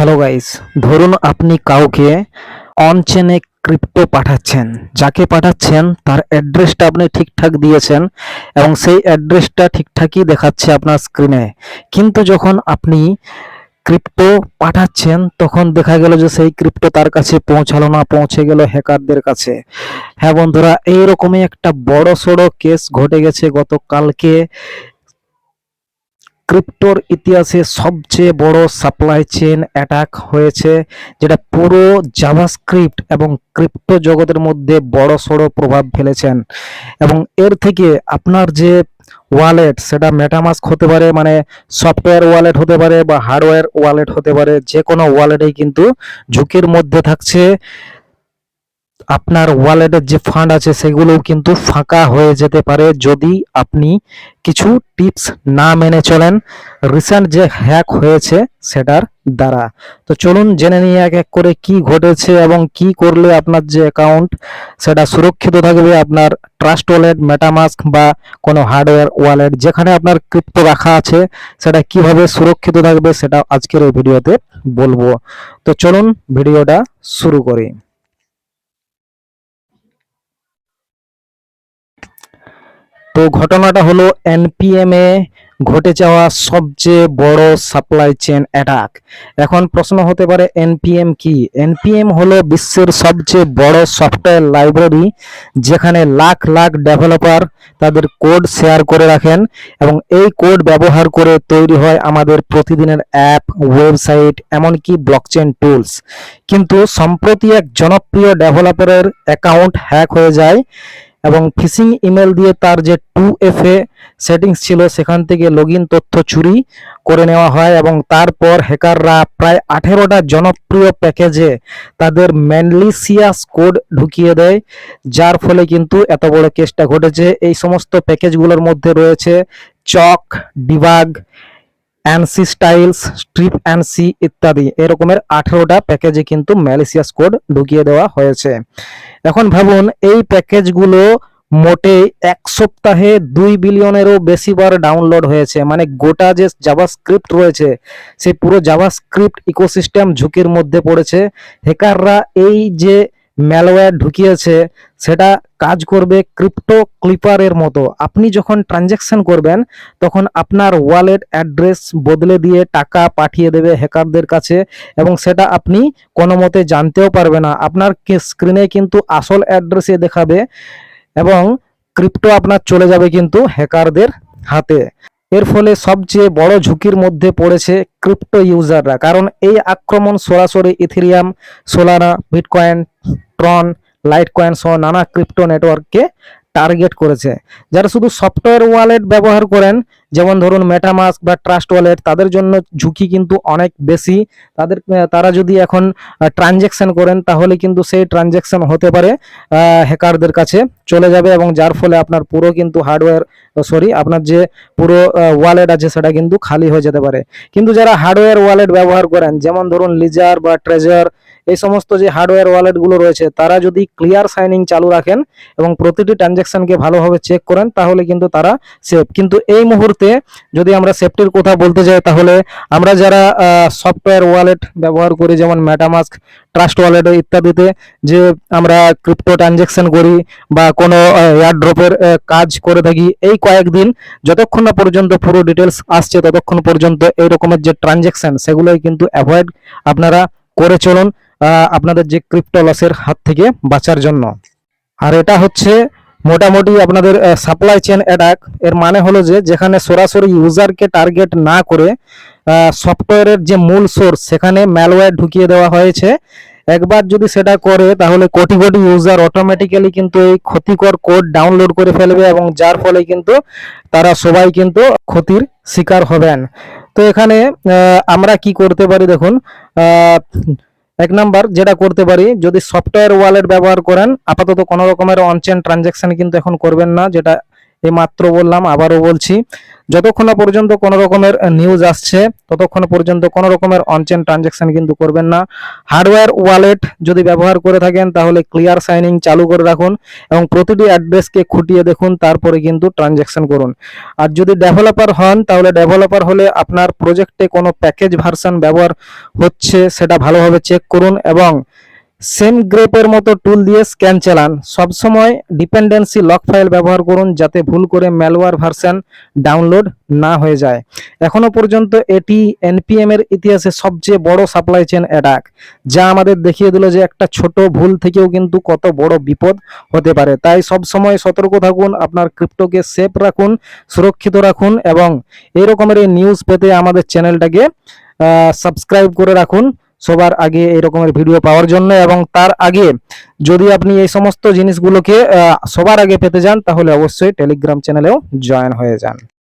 Hello guys, ধরুন আপনি কাউকে অনচেনে ক্রিপ্টো পাঠাচ্ছেন। যাকে পাঠাচ্ছেন, তার অ্যাড্রেসটা আপনি ঠিকঠাক দিয়েছেন এবং সেই অ্যাড্রেসটা ঠিকঠাকই দেখাচ্ছে আপনার স্ক্রিনে কিন্তু যখন আপনি ক্রিপ্টো পাঠাচ্ছেন, তখন দেখা গেল যে সেই ক্রিপ্টো তার কাছে পৌঁছালো না, পৌঁছে গেল হ্যাকারদের কাছে। হ্যাঁ বন্ধুরা, এইরকমই একটা বড় সড়ো কেস ঘটে গেছে গতকালকে। ক্রিপ্টোর ইতিহাসে সবচেয়ে বড় সাপ্লাই চেন অ্যাটাক হয়েছে, যেটা পুরো জাভাস্ক্রিপ্ট এবং ক্রিপ্টো জগতের মধ্যে বড় সড়ো প্রভাব ফেলেছেন। এবং এর থেকে আপনার যে ওয়ালেট সেটা মেটামাস্ক হতে পারে মানে সফটওয়্যার ওয়ালেট হতে পারে বা হার্ডওয়্যার ওয়ালেট হতে পারে যে কোনো ওয়ালেটেই কিন্তু ঝুঁকির মধ্যে থাকছে। আপনার ওয়ালেটের যে ফান্ড আছে সেগুলোও কিন্তু ফাঁকা হয়ে যেতে পারে যদি আপনি কিছু টিপস না মেনে চলেন। রিসেন্ট যে হ্যাক হয়েছে সেটার দ্বারা। তো চলুন জেনে নিয়ে এক এক করে কি ঘটেছে এবং কি করলে আপনার যে অ্যাকাউন্ট সেটা সুরক্ষিত থাকবে। আপনার ট্রাস্ট ওয়ালেট মেটামাস্ক বা কোনো হার্ডওয়্যার ওয়ালেট যেখানে আপনার ক্রিপ্টো রাখা আছে সেটা কীভাবে সুরক্ষিত থাকবে সেটা আজকের এই ভিডিওতে বলব। তো চলুন ভিডিওটা শুরু করি। তো ঘটনাটা হলো এনপিএম ঘটে যাওয়া সবচেয়ে বড় সাপ্লাই চেন অ্যাটাক এখন প্রশ্ন হতে পারে এনপিএম কি? এনপিএম হলো বিশ্বের সবচেয়ে বড় সফটওয়্যার লাইব্রেরি যেখানে লাখ লাখ ডেভেলপার তাদের কোড শেয়ার করে রাখেন এবং এই কোড ব্যবহার করে তৈরি হয় আমাদের প্রতিদিনের অ্যাপ ওয়েবসাইট এমনকি ব্লকচেন টুলস কিন্তু সম্প্রতি এক জনপ্রিয় ডেভেলপারের অ্যাকাউন্ট হ্যাক হয়ে যায়। এবং ফিশিং ইমেল দিয়ে তার যে টু এফ এ সেটিংস ছিল, সেখান থেকে লগ তথ্য চুরি করে নেওয়া হয় এবং তারপর হ্যাকাররা প্রায় আঠেরোটা জনপ্রিয় প্যাকেজে তাদের ম্যানলিসিয়াস কোড ঢুকিয়ে দেয়, যার ফলে কিন্তু এত বড় কেসটা ঘটেছে। এই সমস্ত প্যাকেজগুলোর মধ্যে রয়েছে chalk debug ansi styles, strip ansi ইত্যাদি। এরকমের আঠেরোটা প্যাকেজে কিন্তু ম্যালিসিয়াস কোড ঢুকিয়ে দেওয়া হয়েছে। এখন ভাবুন, এই প্যাকেজগুলো মোটে এক সপ্তাহে দুই বিলিয়নেরও বেশি বার ডাউনলোড হয়েছে। মানে গোটা যে জাভাস্ক্রিপ্ট রয়েছে, সেই পুরো জাভাস্ক্রিপ্ট ইকোসিস্টেম ঝুঁকির মধ্যে পড়েছে। হ্যাকাররা এই যে ম্যালওয়্যার ঢুকিয়েছে, সেটা কাজ করবে ক্রিপ্টো ক্লিপারের মতো। আপনি যখন ট্রানজ্যাকশন করবেন, তখন আপনার ওয়ালেট অ্যাড্রেস বদলে দিয়ে টাকা পাঠিয়ে দেবে হ্যাকারদের কাছে এবং সেটা আপনি কোনো মতে জানতেও পারবে না। আপনার স্ক্রিনে কিন্তু আসল অ্যাড্রেসে দেখাবে এবং ক্রিপ্টো আপনার চলে যাবে কিন্তু হ্যাকারদের হাতে। এর ফলে সবচেয়ে বড় ঝুঁকির মধ্যে পড়েছে ক্রিপ্টো ইউজাররা কারণ এই আক্রমণ সরাসরি Ethereum Solana bitcoin Tron Litecoin সহ নানা ক্রিপ্টো নেটওয়ার্ককে টার্গেট করেছে। যারা শুধু সফটওয়্যার ওয়ালেট ব্যবহার করেন, যেমন ধরুন মেটামাস্ক বা ট্রাস্ট ওয়ালেট তাদের জন্য ঝুঁকি কিন্তু অনেক বেশি। তাদের, তারা যদি এখন ট্রানজ্যাকশন করেন, তাহলে কিন্তু সেই ট্রানজ্যাকশন হতে পারে হ্যাকারদের কাছে চলে যাবে এবং যার ফলে আপনার পুরো কিন্তু হার্ডওয়্যার সরি আপনার যে পুরো ওয়ালেট আছে সেটা কিন্তু খালি হয়ে যেতে পারে। কিন্তু যারা হার্ডওয়্যার ওয়ালেট ব্যবহার করেন, যেমন ধরুন লিজার বা ট্রেজার এই সমস্ত যে হার্ডওয়্যার ওয়ালেটগুলো রয়েছে, তারা যদি ক্লিয়ার সাইনিং চালু রাখেন এবং প্রতিটি ট্রানজ্যাকশনকে ভালোভাবে চেক করেন, তাহলে কিন্তু তারা সেফ কিন্তু এই মুহূর্তে যদি আমরা সেফটির কথা বলতে যাই, তাহলে আমরা যারা সফটওয়্যার ওয়ালেট ব্যবহার করি, যেমন মেটামাস্ক ট্রাস্ট ওয়ালেট ইত্যাদিতে যে আমরা ক্রিপ্টো ট্রানজ্যাকশন করি বা কোনো এয়ারড্রপের কাজ করে থাকি, এই কয়েকদিন যতক্ষণ না পর্যন্ত পুরো ডিটেলস আসছে, ততক্ষণ পর্যন্ত এই রকমের যে ট্রানজ্যাকশন সেগুলোই কিন্তু অ্যাভয়েড আপনারা করে চলুন আপনাদের যে ক্রিপ্টো লসের হাত থেকে বাঁচার জন্য। আর এটা হচ্ছে মোটামুটি আপনাদের সাপ্লাই চেন অ্যাটাক এর মানে হলো যে, যেখানে সরাসরি ইউজারকে টার্গেট না করে সফটওয়্যারের যে মূল সোর্স সেখানে ম্যালওয়্যার ঢুকিয়ে দেওয়া হয়েছে। একবার যদি সেটা করে, তাহলে কোটি কোটি ইউজার অটোমেটিক্যালি কিন্তু এই ক্ষতিকর কোড ডাউনলোড করে ফেলবে এবং যার ফলে কিন্তু তারা সবাই কিন্তু ক্ষতির শিকার হবেন। তো এখানে আমরা কি করতে পারি দেখুন এক নাম্বার যেটা করতে পারি, যদি সফটওয়্যার ওয়ালেট ব্যবহার করেন, আপাতত কোনো রকমের অনচেন ট্রানজ্যাকশন কিন্তু এখন করবেন না, যেটা এই মাত্র বললাম, আবারও বলছি, যতক্ষণ না পর্যন্ত কোনো রকমের নিউজ আসছে, ততক্ষণ পর্যন্ত কোনো রকমের অনচেন ট্রানজ্যাকশন কিন্তু করবেন না। হার্ডওয়্যার ওয়ালেট যদি ব্যবহার করে থাকেন, তাহলে ক্লিয়ার সাইনিং চালু করে রাখুন এবং প্রতিটি অ্যাড্রেসকে খুঁটিয়ে দেখুন, তারপরে কিন্তু ট্রানজ্যাকশন করুন। আর যদি ডেভেলপার হন, তাহলে ডেভেলপার হলে আপনার প্রজেক্টে কোনো প্যাকেজ ভার্সন ব্যবহার হচ্ছে, সেটা ভালোভাবে চেক করুন এবং সেম গ্রেপের মতো টুল দিয়ে স্ক্যান চালান। সবসময় ডিপেন্ডেন্সি লক ফাইল ব্যবহার করুন যাতে ভুল করে ম্যালওয়্যার ভার্সন ডাউনলোড না হয়ে যায়। এখনও পর্যন্ত এটি এনপিএম এর ইতিহাসে সবচেয়ে বড় সাপ্লাই চেন অ্যাটাক যা আমাদের দেখিয়ে দিল যে একটা ছোট ভুল থেকেও কিন্তু কত বড় বিপদ হতে পারে। তাই সব সময় সতর্ক থাকুন, আপনার ক্রিপ্টোকে সেফ রাখুন, সুরক্ষিত রাখুন এবং এই নিউজ পেতে আমাদের চ্যানেলটাকে সাবস্ক্রাইব করে রাখুন। সবার আগে এই রকমের ভিডিও পাওয়ার জন্য এবং তার আগে যদি আপনি এই সমস্ত জিনিসগুলোকে সবার আগে পেতে যান তাহলে অবশ্যই টেলিগ্রাম চ্যানেলেও জয়েন হয়ে যান।